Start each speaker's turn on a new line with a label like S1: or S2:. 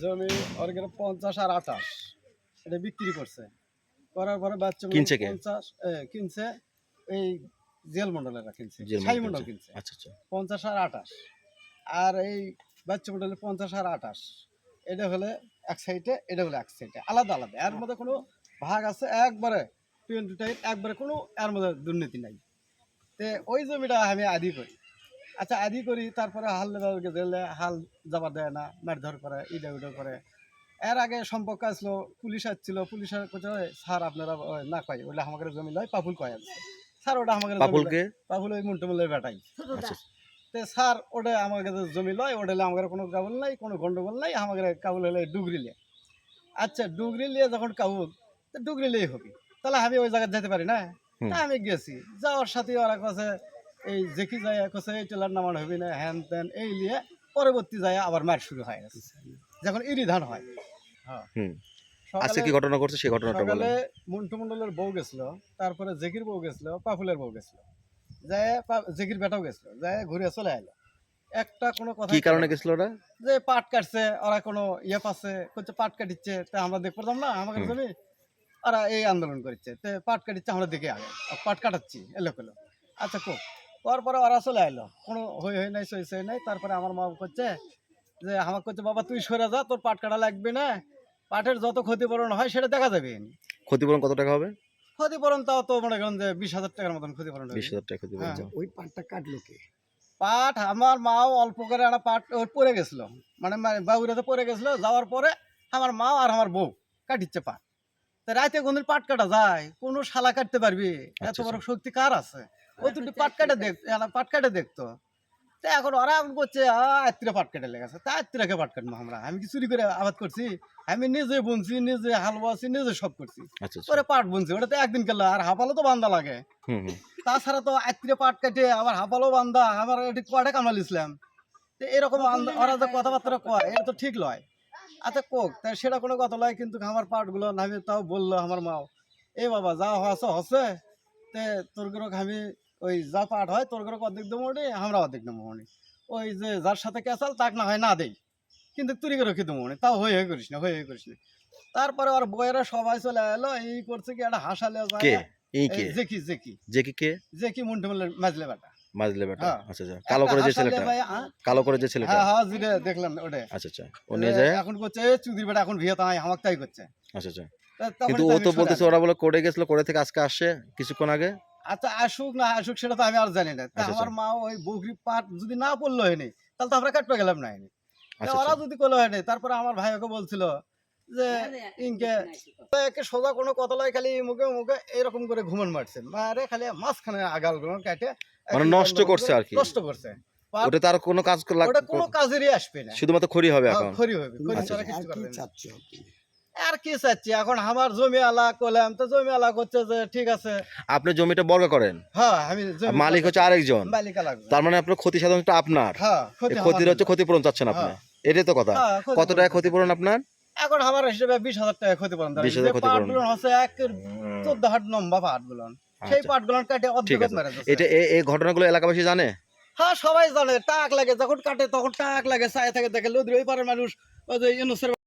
S1: জমি ওর পঞ্চাশ আর আঠাশ। এটা বিক্রি করছে। করার পরে বাচ্চা
S2: কিনছে
S1: পঞ্চাশ কিনছে এই জেল মন্ডলেরা কিনছে। সাই
S2: মন্ডল
S1: মন্ডল
S2: কিনছে। আচ্ছা আচ্ছা।
S1: পঞ্চাশ আর আঠাশ। আর এই বাচ্চা মন্ডলের পঞ্চাশ আর আঠাশ। এটা হলে এক সাইডে এটা হলে এক সাইডে আলাদা আলাদা। এর মধ্যে কোনো ভাগ আছে? একবারে টোয়েন্টি টাইপ একবারে কোনো এর মধ্যে দুর্নীতি নাই। তে ওই জমিটা আমি আদি করি। আচ্ছা আদি করি তারপরে হাল লেবারকে দিলে হাল যাবার দেয় না মারধর করে ইডা উডা করে। এর আগে সম্পর্ক আসলো পুলিশ আসছিল পুলিশের কোথায় স্যার আপনারা না কয় ওইটা আমাদের জমি লয় পাপুল কয় আছে। স্যার ওটা লয়।
S2: পাপুলকে
S1: পাপুল ওই মুন্টমলের বেটাই।
S2: আচ্ছা।
S1: তে স্যার ওটা আমার কাছে জমি লয় ওটা আমাদের কোনো কাবুল নাই কোনো গন্ডগোল নাই আমাদের কাবুল হলে ডুগরি লিয়ে। আচ্ছা ডুগরি লিয়ে যখন কাবুল তো ডুগরি লিয়ে হবে। তাহলে আমি ওই জায়গায় যেতে পারি না। আমি গেছি। যাওয়ার সাথে ওরা কাছে এই জেকি যায় কাছে এই টেলার নামান হবি না হ্যান ত্যান এই লিয়ে পরবর্তী যায় আবার মার শুরু হয়। যখন ইরি ধান হয়। হ্যাঁ।
S2: আজকে কি ঘটনা ঘটছে সেই ঘটনাটা
S1: সকালে মন্টু মন্ডলের বউ গেছিল তারপরে জেকির বউ গেছিল পাপুলের বউ গেছিল। যায় জেকির বেটাও গেছিল যায় ঘুরে চলে আইলো। একটা কোনো কথা
S2: কি কারণে গেছিল ওরা?
S1: যে পাট কাটছে ওরা কোনো ইয়ে পাচ্ছে করছে পাট কাটিচ্ছে তা আমরা দেখ পারতাম না
S2: হুম।
S1: জমি ওরা এই আন্দোলন করছে তে পাট কাটিচ্ছে আমরা দেখে আগে পাট কাটাচ্ছি এলো কেলো আচ্ছা কো? তারপরে ওরা চলে আইলো। কোনো হই হই নাই সই সই নাই। তারপরে আমার মা করছে যে আমার করছে বাবা তুই সরে যা তোর পাট কাটা লাগবে না। পাটের যত ক্ষতিপূরণ হয় সেটা দেখা যাবে।
S2: ক্ষতিপূরণ কত টাকা হবে?
S1: ক্ষতিপূরণ তাও তো মনে করেন যে বিশ হাজার টাকার মতন ক্ষতিপূরণ
S2: বিশ হাজার টাকা ক্ষতিপূরণ
S1: হ্যাঁ।
S3: ওই পাটটা কাটলো কে?
S1: পাট আমার মাও অল্প করে একটা পাট ওর পড়ে গেছিল। মানে বাবুরাতে পড়ে গেছিল যাওয়ার পরে আমার মা আর আমার বউ কাটিচ্ছে পাট। তা রাতে কোনদিন পাট কাটা যায় কোনো শালা কাটতে পারবি? এত
S2: আচ্ছা,
S1: বড় শক্তি কার আছে? ও তুই পাট কাটে দেখ এলা পাট কাটে দেখতো। তা এখন ওরা এখন করছে আত্মীয় পাট কেটে লেগেছে তা আত্মীয়কে পাট কাটবো আমরা? আমি কি চুরি করে আবাদ করছি? আমি নিজে বুনছি নিজে হাল বাছি নিজে সব করছি।
S2: আচ্ছা আচ্ছা।
S1: ওরে পাট বুনছি ওটা তো একদিন কেলা আর হাফালো তো বান্দা লাগে।
S2: হুম হুম।
S1: তাছাড়া তো আত্মীয় পাট কাটে আবার হাফালো বান্দা আমার এটি কয়টা কামাল ইসলাম তো এরকম ওরা যে কথাবার্তা কয় এটা তো ঠিক লয়। আচ্ছা কোক তাই সেটা কোনো কথা লয় কিন্তু আমার পাটগুলো আমি তাও বলল আমার মাও। এ বাবা যা হচ্ছে হসে তে তোর আমি ওই যা পাট হয় তোর গ্রহ অর্ধেক দেবো মনে আমরা অর্ধেক দেবো মনে ওই যে যার সাথে ক্যাসাল তাক না হয় না দেই। কিন্তু তুই করে দেবো মনে তাও হয়ে হয়ে করিস না হয়ে হয়ে করিস না। তারপরে আর বইয়েরা সবাই চলে এলো এই করছে কি একটা হাসালে
S2: এই কে?
S1: Zeki Zeki.
S2: যে কে?
S1: জেকি মুন্টু মাজলে বেটা।
S2: মাজলে বেটা।
S1: হ্যাঁ।
S2: আচ্ছা আচ্ছা। কালো করে যে ছেলেটা? কালো করে যে ছেলেটা।
S1: হ্যাঁ হ্যাঁ যেটা দেখলাম ওটা।
S2: আচ্ছা আচ্ছা। ও নিয়ে যায়?
S1: এখন করছে "এ, চুদির বেটা এখন বিয়ে তাই আমাকে তাই করছে।
S2: আচ্ছা আচ্ছা। কিন্তু ও তো বলতেছে ওরা বলে কোর্টে গেছিল কোর্টে থেকে আজকে আসছে কিছুক্ষণ আগে?
S1: আচ্ছা আসুক না আসুক সেটা তো আমি আর জানি না। তা
S2: আচ্ছা,
S1: আমার মা ওই বকরি পাট যদি না পড়ল হয়নি তাহলে তো আমরা কাটতে গেলাম না হয়নি।
S2: আচ্ছা
S1: ওরা
S2: আচ্ছা
S1: যদি করল হয়নি তারপরে আমার ভাই ওকে বলছিল যে ইনকে একে সোজা কোনো কথা লয় খালি মুখে মুখে এরকম করে ঘুমন মারছে মারে খালি মাঝখানে আগালগুলো কাটে
S2: মানে নষ্ট করছে আর কি।
S1: নষ্ট করছে।
S2: ওটা তার কোনো কাজ
S1: ওটা কোনো কাজেরই আসবে না।
S2: শুধুমাত্র খড়ি হবে
S1: হ্যাঁ,
S2: এখন।
S1: খড়ি হবে। খড়ি
S2: আচ্ছা,
S1: ছাড়া কিছু করবে না। আর কি চাচ্ছি? এখন আমার জমি আলা করলাম তো জমি আলা করছে যে ঠিক আছে।
S2: আপনি জমিটা বর্গা করেন।
S1: হ্যাঁ আমি জমি
S2: মালিক হচ্ছে আরেকজন।
S1: মালিক
S2: তার মানে আপনার ক্ষতি সাধারণত আপনার।
S1: হ্যাঁ
S2: এই ক্ষতির হচ্ছে ক্ষতিপূরণ চাচ্ছেন আপনি।
S1: হ্যাঁ।
S2: এটাই তো কথা।
S1: হ্যাঁ, ক্ষতিপূরণ।
S2: কত টাকা ক্ষতিপূরণ আপনার?
S1: এখন আমার হিসেবে বিশ হাজার টাকা ক্ষতিপূরণ। দেয়
S2: 20,000
S1: যে
S2: ক্ষতিপূরণ।
S1: হচ্ছে এক চোদ্দ হাট সেই
S2: আচ্ছা,
S1: পাটগুলো কাটে
S2: ঠিক
S1: অর্ধেক
S2: আছে।
S1: মেরে দিচ্ছে।
S2: এটা এ- এই ঘটনাগুলো এলাকাবাসী জানে?
S1: হ্যাঁ সবাই জানে। টাক লাগে যখন কাটে তখন টাক লাগে। চায় থাকে দেখে লুদ্রি ওই পারের মানুষ ওই যে ইউনুসের